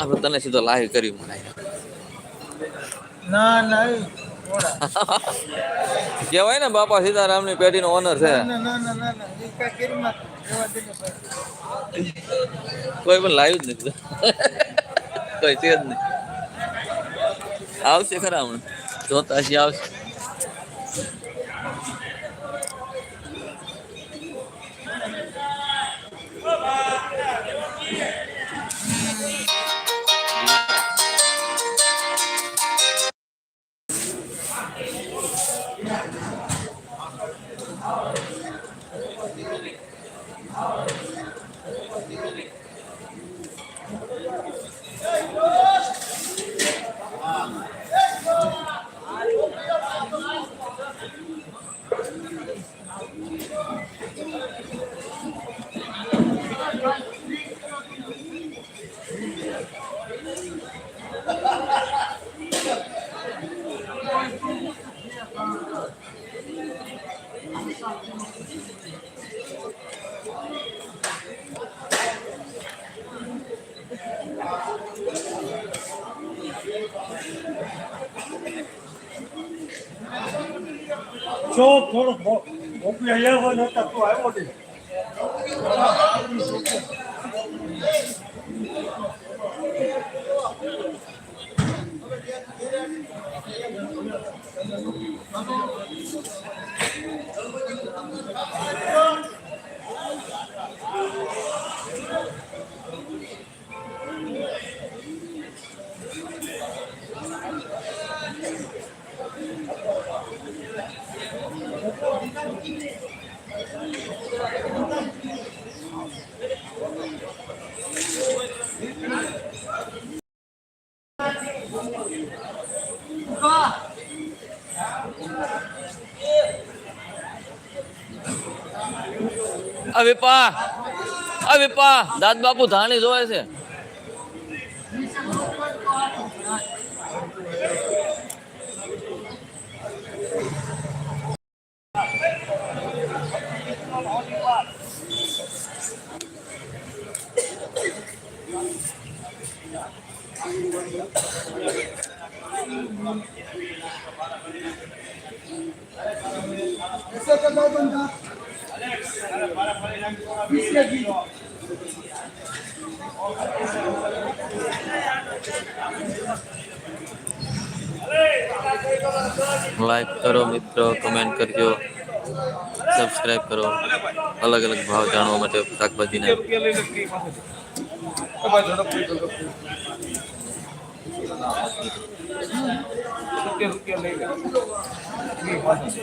આપણે તને સીધો લાઈવ કરી મને ના ના. કહેવાય ને બાપા પેઢી નો ઓનર છે. ના ના એ કાંઈ કર્યું પણ લાવ્યું જ નથી. કોઈ છે જ નહીં. આવશે ખરા હમણાં. જોતા આવશે. જો થોડો મો- મોકલી હોય નતા તું આવ્યો નહીં. આ વિપા આ વિપા દાદ બાપુ ધાણી જોવે છે ऐसे कर दो बंदा बीस लगी લાઈક કરો મિત્રો કમેન્ટ કરજો સબસ્ક્રાઇબ કરો અલગ અલગ ભાવ જાણવા માટે શાકભાજીના રૂપિયા લઈ લખી પાસે ઝડપથી ઝડપથી સિત્તેર રૂપિયા લઈ લે ઈ પાસે.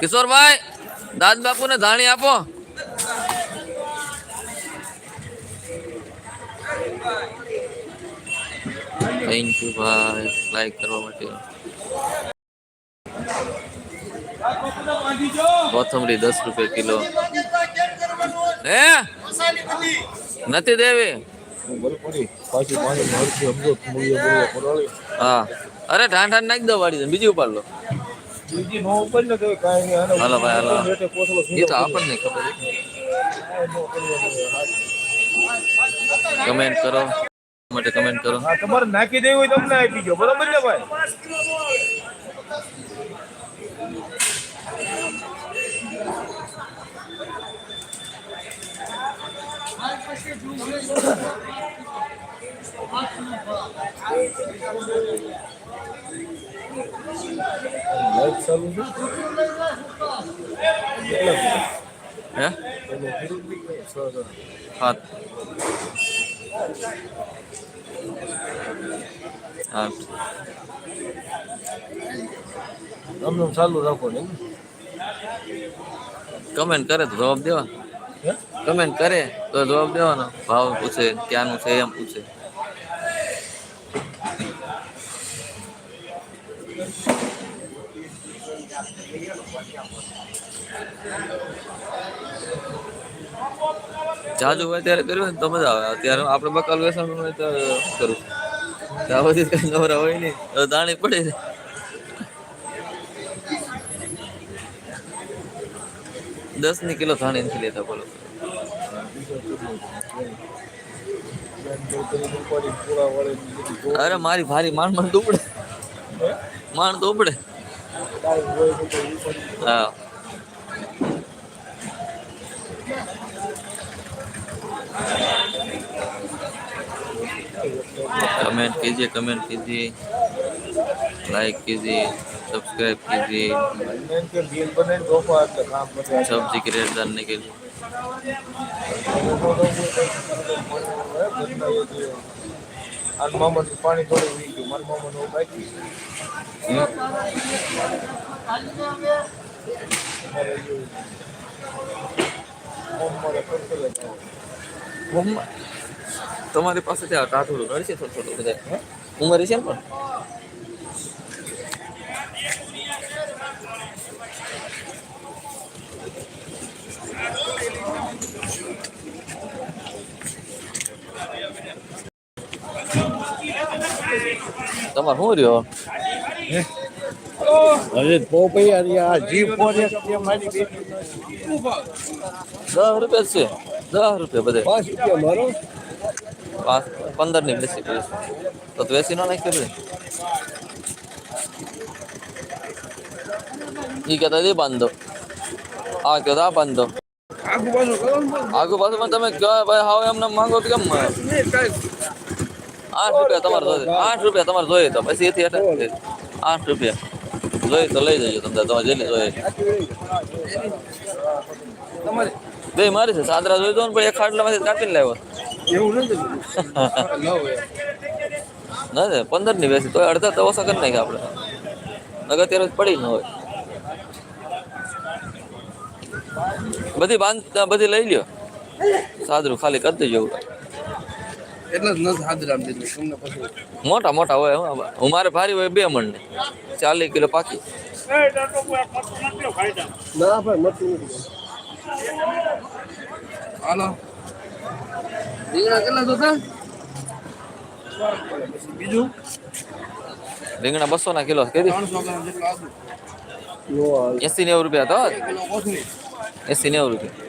કિશોરભાઈ દાદ બાપુને ધાણી આપો થેન્ક યુ ભાઈ લાઈક કરવા માટે કોથમરી દસ રૂપિયા કિલો હે નથી દેવી પાછી પાણી મળશે અમૃત મૂલ્ય મૂલ્ય પરોળી હા અરે ઠાણ ઠાણ નાખી દો વાળી બીજી ઉપાડ લો બીજી નો ઉપર ને તો કાંઈ નહીં આને હાલો ભાઈ, હાલો. રેટે કોથળો એ તો આપણને ખબર કમેન્ટ કરો માટે કમેન્ટ કરો હા તમારે નાખી દેવી હોય તો અમને આપી દો બરોબર ને ભાઈ લાઈટ ચાલુ છે હે હા હા અમને ચાલુ રાખો ને કમેન્ટ કરે તો જવાબ દેવા હે કમેન્ટ કરે તો જવાબ દેવાનો ભાવ પૂછે ક્યાંનું છે એમ પૂછે જાજુ હોય ત્યારે કર્યું ને તો મજા આવે. અત્યારે આપણે બકાલ વેસણ હોય તો કરું. ત્યાં પછી કઈ નવરા હોય નહીં. તો દાણી પડે દસની કિલો ધાણી નથી લેતા બોલો. અરે મારી ભારી માંડ માણ તો ઉપડે. માણ તો ઉપડે. હા कमेंट कीजिए कमेंट कीजिए। लाइक कीजिए, सब्सक्राइब कीजिए। सब्ज़ी के रेट जानने के लिए। મામા પાણી થોડું વી ગયું. મારા મામા બાકી તમારી પાસે ત્યાં ટાટુડું છે થોડું થોડું બધા ઉંમર છે પણ? તમારે શું રહ્યો અરે પોપૈયા આ જી ફોરેસ્ટ જે મારી બેટી દસ રૂપિયા જ છે દસ રૂપિયા બધે પાંચ રૂપિયા મારો પાંચ પંદર ની બેસી પીસ તો તું એસી નો નાખી દે ઈ કહેતા એ બાંધો આ કહેતા આ બાંધો આગુ બાજુ કરો ને આગુ પાછું તમે કહો ભાઈ હાવ એમને માંગો તો કેમ આઠ રૂપિયા તમારે જોઈએ આઠ રૂપિયા તમારે જોઈએ તો પછી એથી હેઠળ આઠ રૂપિયા. જોઈએ તો લઈ જજો તમને તમારે જેટલી જોઈએ બે મારી છે, સાદરા જોઈ દો ને પણ એક ખાટલામાંથી કાપીને લાવ્યો. નથી ના ને પંદરની બેસી તો અડધા તો ઓછા કરી નાખ્યા આપણે. નગર અત્યારે પડી ન હોય. બધી બાંધ બધી લઈ લ્યો. સાદરું ખાલી કરી દેજો. એટલે જ નથી હાજરામ દીધું તમને પછી મોટા મોટા હોય હું હું મારે ભારી હોય બે મણ ને ચાલીસ કિલો પાકી ના ભાઈ મતું નથી હાલો રીંગણા કેટલા જોતા બીજું રીંગણા બસો ના કિલો કરી ત્રણસો ગ્રામ જેટલું આદુ એસી નેવું રૂપિયા તો કિલો કોથળી એસી નેવું રૂપિયા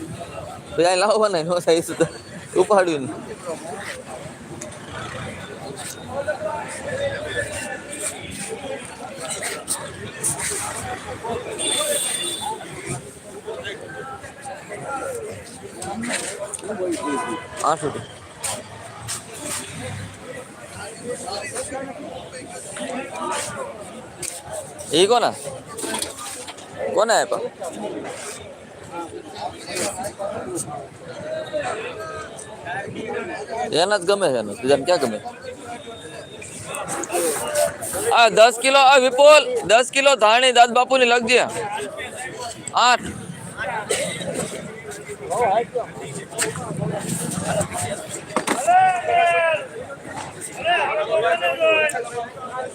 ಡಿಸೈನ್ ಲವ್ ಬಂದ ನೋ ಸೈಜ್ ಸೂಪಾಡು ஆ ஷூட்டிங் ये कौन है कौन है થાય તો ઉપાડ્યું ને આઠ રૂપિયા એ કોના કોને આપ્યા એના જ ગમે છે એનું બીજાને ક્યાં ગમે આ દસ કિલો આ વિપુલ દસ કિલો ધાણી દાદ બાપુ ની લખજે આઠ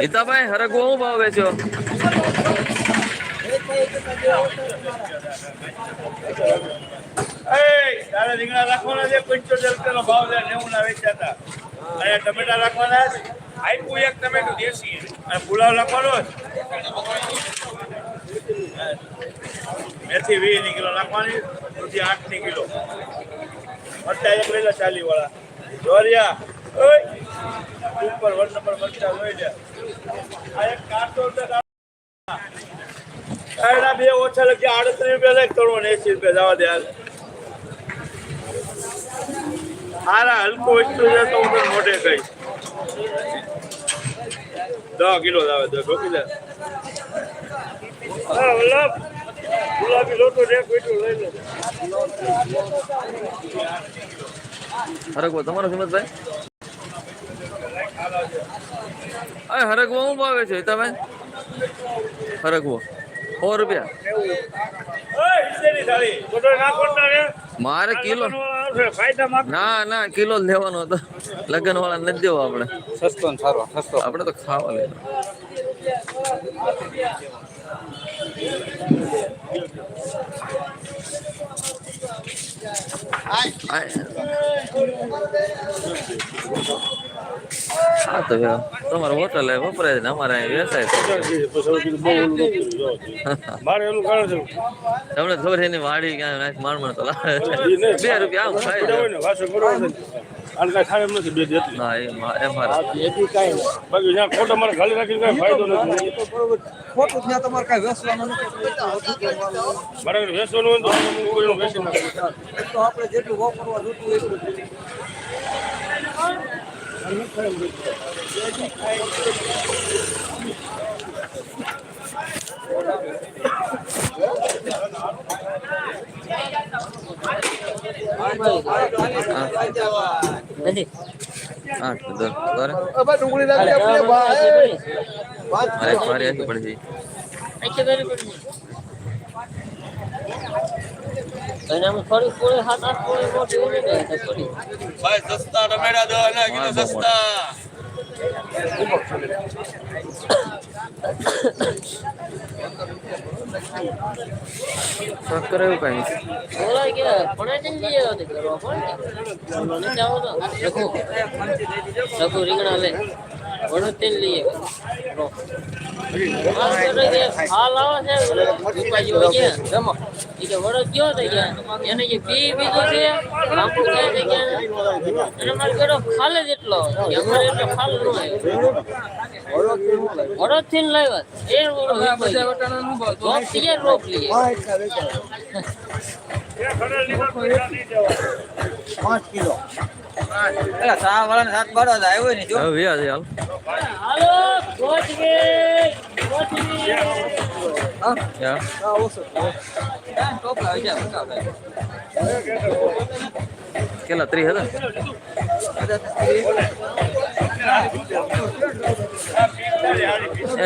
હિતાભાઈ, હરગવો હું ભાવ વેચ્યો? તારે રીંગણા રાખવાના છે, પંચોતેર રૂપિયાનો ભાવ છે નેવું ના વેચાતા અને ટમેટા રાખવાના આપ્યું એક, ટમેટું દેશી અને પુલાવ રાખવાનો. મેથી ની કિલો નાખવાની દૂધી આઠની કિલો. મરચા એક લઈ લે ચાલી વાળા જોરિયા ઉપર વન નંબર મરચા જોઈ લે. બે ઓછા લખ્યા આડત્રીસ રૂપિયા લાગ ત્રણ એસી રૂપિયા જવા દે હાલ. હારા હું મોઢે કહીશ. દસ કિલો જ આવે દસ ઠોકી દે હા વલ્લભ ગુલાબી લોટો એક મીઠું લઈ લે હરકવો તમારો હિંમતભાઈ અરે હરકવો શું ભાવે છે તમે હરકવો સો રૂપિયા. મારે કિલો ના ના કિલો જ લેવાનો હતો. લગ્ન વાળા નથી દેવો આપણે. સસ્તો સારો સસ્તો. આપણે તો ખાવા લે હા, તો તમારે હોટલ વપરાય છે ને, અમારે વ્યવસાય. મારે એનું તમને ખબર છે, એની વાડી ક્યાં માણ માણ તો લાવે બે રૂપિયા આમ ખાઈ પડ્યા હોય જાય. ને વાસો બરોબર કાંઈ થાય એમ નથી બે જેટલી ના એ મા- એ કાંઈ બાકી જ્યાં ખોટા મારે ખાલી રાખીને કાંઈ ફાયદો નથી. ખોટું ત્યાં તમારે કાંઈ વેસવાનું નથી. મારે વેચવાનું હોય તો હું કોઈનું વેચી નાખું તો આપણે જેટલું વાપરવા જોતું એટલું. હા તો દર દર હવે ડુંગળી નાખી આપણે ભાઈ. વાત મારે મારી આખી પડી અને આમ થોડી પૂરી સાત આઠ પૂરી મોટી હોય ને તો પૂરી ભાઈ સસ્તા ટમેટા દો અને કિલો સસ્તા કરાયું કઈ? રખો રીંગણા લે. વડો લઈએ હાલ આવે છે. રૂપા જેવો છે કે વડો કયો થઈ ગયા? એને જે બી પીધો છે, લાંબુ ક્યાં થઈ ગયા? એને મારે કેડો ખાલે જ એટલો. અમારે એટલો ખાલ ન આવ્યો વડો થી લાવ્યા એ રોપ રોપ લઈએ પાંચ કિલો. સા સાત જ આવ્યો ને જો. હવે હાલ. હાલો કોચવી યા. હા ટોપલા આવી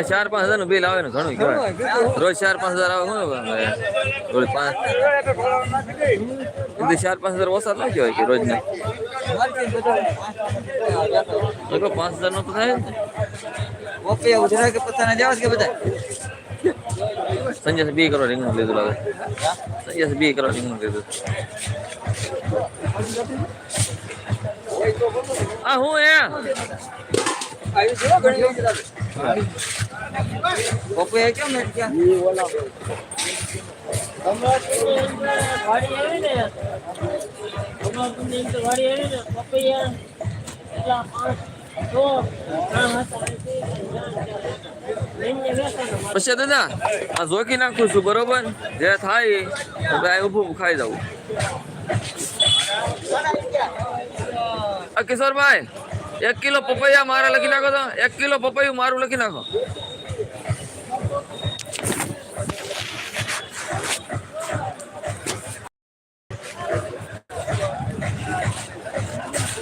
ચાર પાંચ હજાર નું બિલ આવે ને ઘણું કહેવાય રોજ ચાર પાંચ હજાર આવે શું હવે? રોજ પાંચ એટલે ચાર પાંચ હજાર ઓછા ના કહેવાય કે રોજના તો પાંચ હજાર નો તો થાય જ ને ઓકે ઉધરા કે પત્તાના જવા કે બધા સંજય બી કરો રીંગણ લીધું લાગે સંજય બી કરો રીંગણ લીધું આ હું આવી. પપ્પુ એ કેમ પછી દાદા આ ઝોકી નાખું છું બરોબર? જે થાય તો ભાઈ ઊભું ખાઈ જવું કિશોરભાઈ એક કિલો પપૈયા મારે લખી નાખો તો એક કિલો પપૈયું મારું લખી નાખો.